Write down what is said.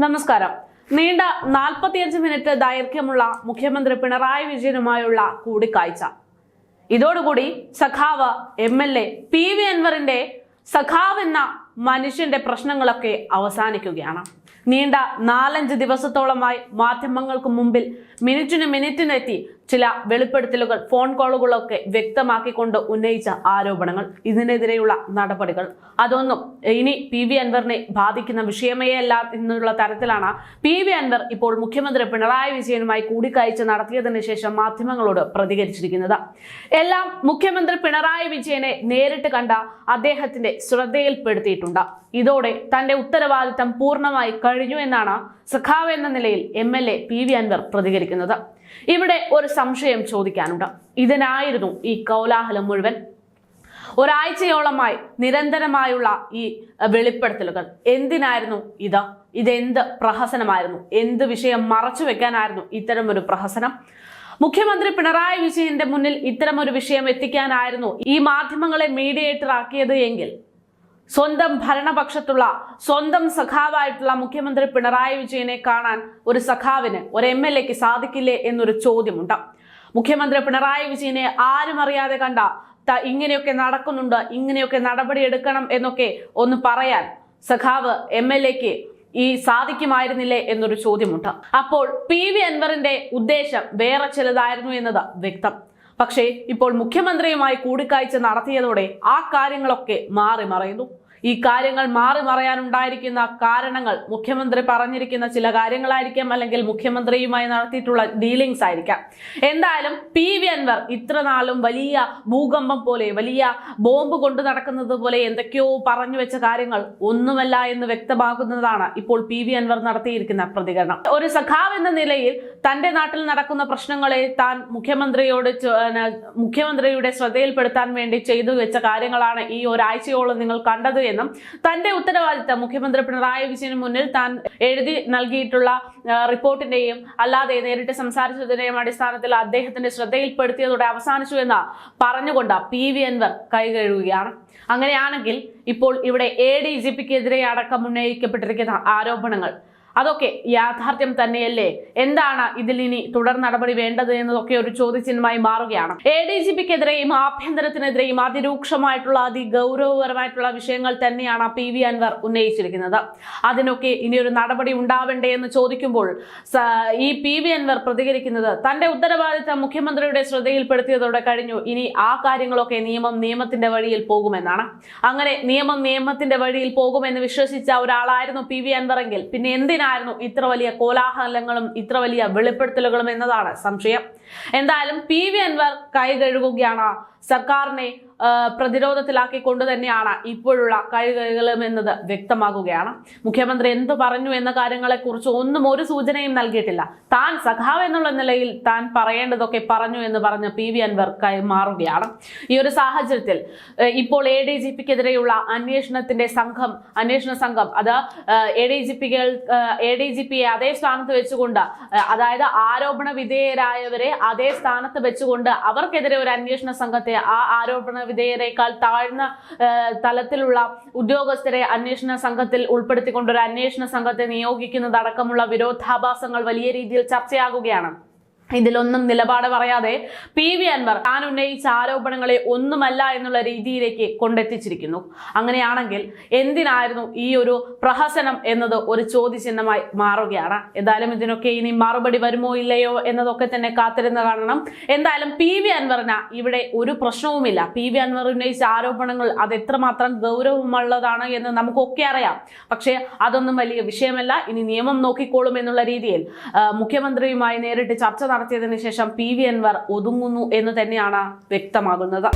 നമസ്കാരം. നീണ്ട നാൽപ്പത്തിയഞ്ച് മിനിറ്റ് ദൈർഘ്യമുള്ള മുഖ്യമന്ത്രി പിണറായി വിജയനുമായുള്ള കൂടിക്കാഴ്ച. ഇതോടുകൂടി സഖാവ് M L A P V അൻവറിന്റെ സഖാവ് എന്ന മനുഷ്യന്റെ പ്രശ്നങ്ങളൊക്കെ അവസാനിക്കുകയാണ്. നീണ്ട നാലഞ്ച് ദിവസത്തോളമായി മാധ്യമങ്ങൾക്ക് മുമ്പിൽ മിനിറ്റിന് മിനിറ്റിനെത്തി ചില വെളിപ്പെടുത്തലുകൾ ഫോൺ കോളുകളൊക്കെ വ്യക്തമാക്കിക്കൊണ്ട് ഉന്നയിച്ച ആരോപണങ്ങൾ ഇതിനെതിരെയുള്ള നടപടികൾ. അതൊന്നും ഇനി പി വി അൻവറിനെ ബാധിക്കുന്ന വിഷയമേ അല്ല എന്നുള്ള തരത്തിലാണ് പി വി അൻവർ ഇപ്പോൾ മുഖ്യമന്ത്രി പിണറായി വിജയനുമായി കൂടിക്കാഴ്ച നടത്തിയതിനു ശേഷം മാധ്യമങ്ങളോട് പ്രതികരിച്ചിരിക്കുന്നത്. എല്ലാം മുഖ്യമന്ത്രി പിണറായി വിജയനെ നേരിട്ട് കണ്ട അദ്ദേഹത്തിന്റെ ശ്രദ്ധയിൽപ്പെടുത്തിയിട്ടുണ്ട്. ഇതോടെ തന്റെ ഉത്തരവാദിത്തം പൂർണമായി കഴിഞ്ഞു എന്നാണ് സഖാവ് എന്ന നിലയിൽ M L A P V Anvar പ്രതികരിക്കുന്നത്. ഇവിടെ ഒരു സംശയം ചോദിക്കാനുണ്ട്. ഇതിനായിരുന്നു ഈ കോലാഹലം മുഴുവൻ. ഒരാഴ്ചയോളമായി നിരന്തരമായുള്ള ഈ വെളിപ്പെടുത്തലുകൾ. എന്തിനായിരുന്നു ഇത്? ഇതെന്ത് പ്രഹസനമായിരുന്നു? എന്ത് വിഷയം മറച്ചു വെക്കാനായിരുന്നു ഇത്തരം ഒരു പ്രഹസനം? മുഖ്യമന്ത്രി പിണറായി വിജയന്റെ മുന്നിൽ ഇത്തരം ഒരു വിഷയം എത്തിക്കാനായിരുന്നു ഈ മാധ്യമങ്ങളെ മീഡിയേറ്റർ ആക്കിയത് എങ്കിൽ സ്വന്തം ഭരണപക്ഷത്തുള്ള സ്വന്തം സഖാവായിട്ടുള്ള മുഖ്യമന്ത്രി പിണറായി വിജയനെ കാണാൻ ഒരു സഖാവിന് ഒരു എം എൽ എക്ക് സാധിക്കില്ലേ എന്നൊരു ചോദ്യമുണ്ട്. മുഖ്യമന്ത്രി പിണറായി വിജയനെ ആരും അറിയാതെ കണ്ട ഇങ്ങനെയൊക്കെ നടക്കുന്നുണ്ട് ഇങ്ങനെയൊക്കെ നടപടി എടുക്കണം എന്നൊക്കെ ഒന്ന് പറയാൻ സഖാവ് എം എൽ എക്ക് ഈ സാധിക്കുമായിരുന്നില്ലേ എന്നൊരു ചോദ്യമുണ്ട്. അപ്പോൾ പി വി അൻവറിന്റെ ഉദ്ദേശം വേറെ ചിലതായിരുന്നു എന്നത് വ്യക്തം. പക്ഷേ ഇപ്പോൾ മുഖ്യമന്ത്രിയുമായി കൂടിക്കാഴ്ച നടത്തിയതോടെ ആ കാര്യങ്ങളൊക്കെ മാറി മറയുന്നു. ഈ കാര്യങ്ങൾ മാറി മറയാനുണ്ടായിരിക്കുന്ന കാരണങ്ങൾ മുഖ്യമന്ത്രി പറഞ്ഞിരിക്കുന്ന ചില കാര്യങ്ങളായിരിക്കാം അല്ലെങ്കിൽ മുഖ്യമന്ത്രിയുമായി നടത്തിയിട്ടുള്ള ഡീലിങ്സ് ആയിരിക്കാം. എന്തായാലും പി വി അൻവർ ഇത്ര നാളും വലിയ ഭൂകമ്പം പോലെ വലിയ ബോംബ് കൊണ്ടു നടക്കുന്നത് പോലെ എന്തൊക്കെയോ പറഞ്ഞു വെച്ച കാര്യങ്ങൾ ഒന്നുമല്ല എന്ന് വ്യക്തമാകുന്നതാണ് ഇപ്പോൾ പി വി അൻവർ നടത്തിയിരിക്കുന്ന പ്രതികരണം. ഒരു സഖാവ് എന്ന നിലയിൽ തന്റെ നാട്ടിൽ നടക്കുന്ന പ്രശ്നങ്ങളെ താൻ മുഖ്യമന്ത്രിയോട് മുഖ്യമന്ത്രിയുടെ ശ്രദ്ധയിൽപ്പെടുത്താൻ വേണ്ടി ചെയ്തു വെച്ച കാര്യങ്ങളാണ് ഈ ഒരാഴ്ചയോളം നിങ്ങൾ കണ്ടത് എന്നും തന്റെ ഉത്തരവാദിത്തം മുഖ്യമന്ത്രി പിണറായി വിജയന് മുന്നിൽ താൻ എഴുതി നൽകിയിട്ടുള്ള റിപ്പോർട്ടിന്റെയും അല്ലാതെ നേരിട്ട് സംസാരിച്ചതിന്റെയും അടിസ്ഥാനത്തിൽ അദ്ദേഹത്തിന്റെ ശ്രദ്ധയിൽപ്പെടുത്തിയതോടെ അവസാനിച്ചു എന്ന് പറഞ്ഞുകൊണ്ട് പി വി അൻവർ കൈകഴുകുകയാണ് അങ്ങനെയാണെങ്കിൽ ഇപ്പോൾ ഇവിടെ എ ഡി ജി പിക്കെതിരെ അടക്കം ഉന്നയിക്കപ്പെട്ടിരിക്കുന്ന ആരോപണങ്ങൾ അതൊക്കെ യാഥാർത്ഥ്യം തന്നെയല്ലേ? എന്താണ് ഇതിൽ ഇനി തുടർ നടപടി വേണ്ടത് എന്നതൊക്കെ ഒരു ചോദ്യചിഹ്നമായി മാറുകയാണ്. എ ഡി ജി പിക്കെതിരെയും ആഭ്യന്തരത്തിനെതിരെയും അതിരൂക്ഷമായിട്ടുള്ള അതിഗൗരവപരമായിട്ടുള്ള വിഷയങ്ങൾ തന്നെയാണ് പി വി അൻവർ ഉന്നയിച്ചിരിക്കുന്നത്. അതിനൊക്കെ ഇനി ഒരു നടപടി ഉണ്ടാവണ്ടേ എന്ന് ചോദിക്കുമ്പോൾ ഈ പി വി അൻവർ പ്രതികരിക്കുന്നത് തന്റെ ഉത്തരവാദിത്തം മുഖ്യമന്ത്രിയുടെ ശ്രദ്ധയിൽപ്പെടുത്തിയതോടെ കഴിഞ്ഞു. ഇനി ആ കാര്യങ്ങളൊക്കെ നിയമം നിയമത്തിന്റെ വഴിയിൽ പോകുമെന്നാണ്. അങ്ങനെ നിയമം നിയമത്തിന്റെ വഴിയിൽ പോകുമെന്ന് വിശ്വസിച്ച ഒരാളായിരുന്നു പി വി അൻവറെങ്കിൽ പിന്നെ എന്തിനായിരുന്നു ഇത്ര വലിയ കോലാഹലങ്ങളും ഇത്ര വലിയ വെളിപ്പെടുത്തലുകളും എന്നതാണ് സംശയം. എന്തായാലും പി വി അൻവർ കൈ കഴുകുകയാണ്. സർക്കാരിനെ പ്രതിരോധത്തിലാക്കിക്കൊണ്ട് തന്നെയാണ് ഇപ്പോഴുള്ള കൈകഴുകലും എന്നത് വ്യക്തമാകുകയാണ്. മുഖ്യമന്ത്രി എന്ത് പറഞ്ഞു എന്ന കാര്യങ്ങളെ കുറിച്ച് ഒന്നും ഒരു സൂചനയും നൽകിയിട്ടില്ല. താൻ സഖാവ് എന്നുള്ള നിലയിൽ താൻ പറയേണ്ടതൊക്കെ പറഞ്ഞു എന്ന് പറഞ്ഞ് പി വി അൻവർ കൈമാറുകയാണ് ഈ ഒരു സാഹചര്യത്തിൽ ഇപ്പോൾ എ ഡി ജി പിക്കെതിരെയുള്ള അന്വേഷണത്തിന്റെ സംഘം അന്വേഷണ സംഘം അത് എ ഡി ജി പികൾ എ ഡി ജി പിയെ അതേ സ്ഥാനത്ത് വെച്ചുകൊണ്ട് അതായത് ആരോപണ വിധേയരായവരെ അതേ സ്ഥാനത്ത് വെച്ചുകൊണ്ട് അവർക്കെതിരെ ഒരു അന്വേഷണ സംഘത്തെ ആ ആരോപണ വിധേയരെക്കാൾ താഴ്ന്ന തലത്തിലുള്ള ഉദ്യോഗസ്ഥരെ അന്വേഷണ സംഘത്തിൽ ഉൾപ്പെടുത്തിക്കൊണ്ട് ഒരു അന്വേഷണ സംഘത്തെ നിയോഗിക്കുന്നതടക്കമുള്ള വിരോധാഭാസങ്ങൾ വലിയ രീതിയിൽ ചർച്ചയാകുകയാണ്. ഇതിലൊന്നും നിലപാട് പറയാതെ പി വി അൻവർ താൻ ഉന്നയിച്ച ആരോപണങ്ങളെ ഒന്നുമല്ല എന്നുള്ള രീതിയിലേക്ക് കൊണ്ടെത്തിച്ചിരിക്കുന്നു. അങ്ങനെയാണെങ്കിൽ എന്തിനായിരുന്നു ഈ ഒരു പ്രഹസനം എന്നത് ഒരു ചോദ്യചിഹ്നമായി മാറുകയാണ്? എന്തായാലും ഇതിനൊക്കെ ഇനി മറുപടി വരുമോ ഇല്ലയോ എന്നതൊക്കെ തന്നെ കാത്തിരുന്ന് കാണണം. എന്തായാലും പി വി അൻവറിന് ഇവിടെ ഒരു പ്രശ്നവുമില്ല. പി വി അൻവർ ഉന്നയിച്ച ആരോപണങ്ങൾ അത് എത്രമാത്രം ഗൗരവമുള്ളതാണ് എന്ന് നമുക്കൊക്കെ അറിയാം. പക്ഷേ അതൊന്നും വലിയ വിഷയമല്ല. ഇനി നിയമം നോക്കിക്കോളും എന്നുള്ള രീതിയിൽ മുഖ്യമന്ത്രിയുമായി നേരിട്ട് ചർച്ച നടത്തിയതിനു ശേഷം പി വി അൻവർ ഒതുങ്ങുന്നു എന്ന് തന്നെയാണ് വ്യക്തമാകുന്നത്.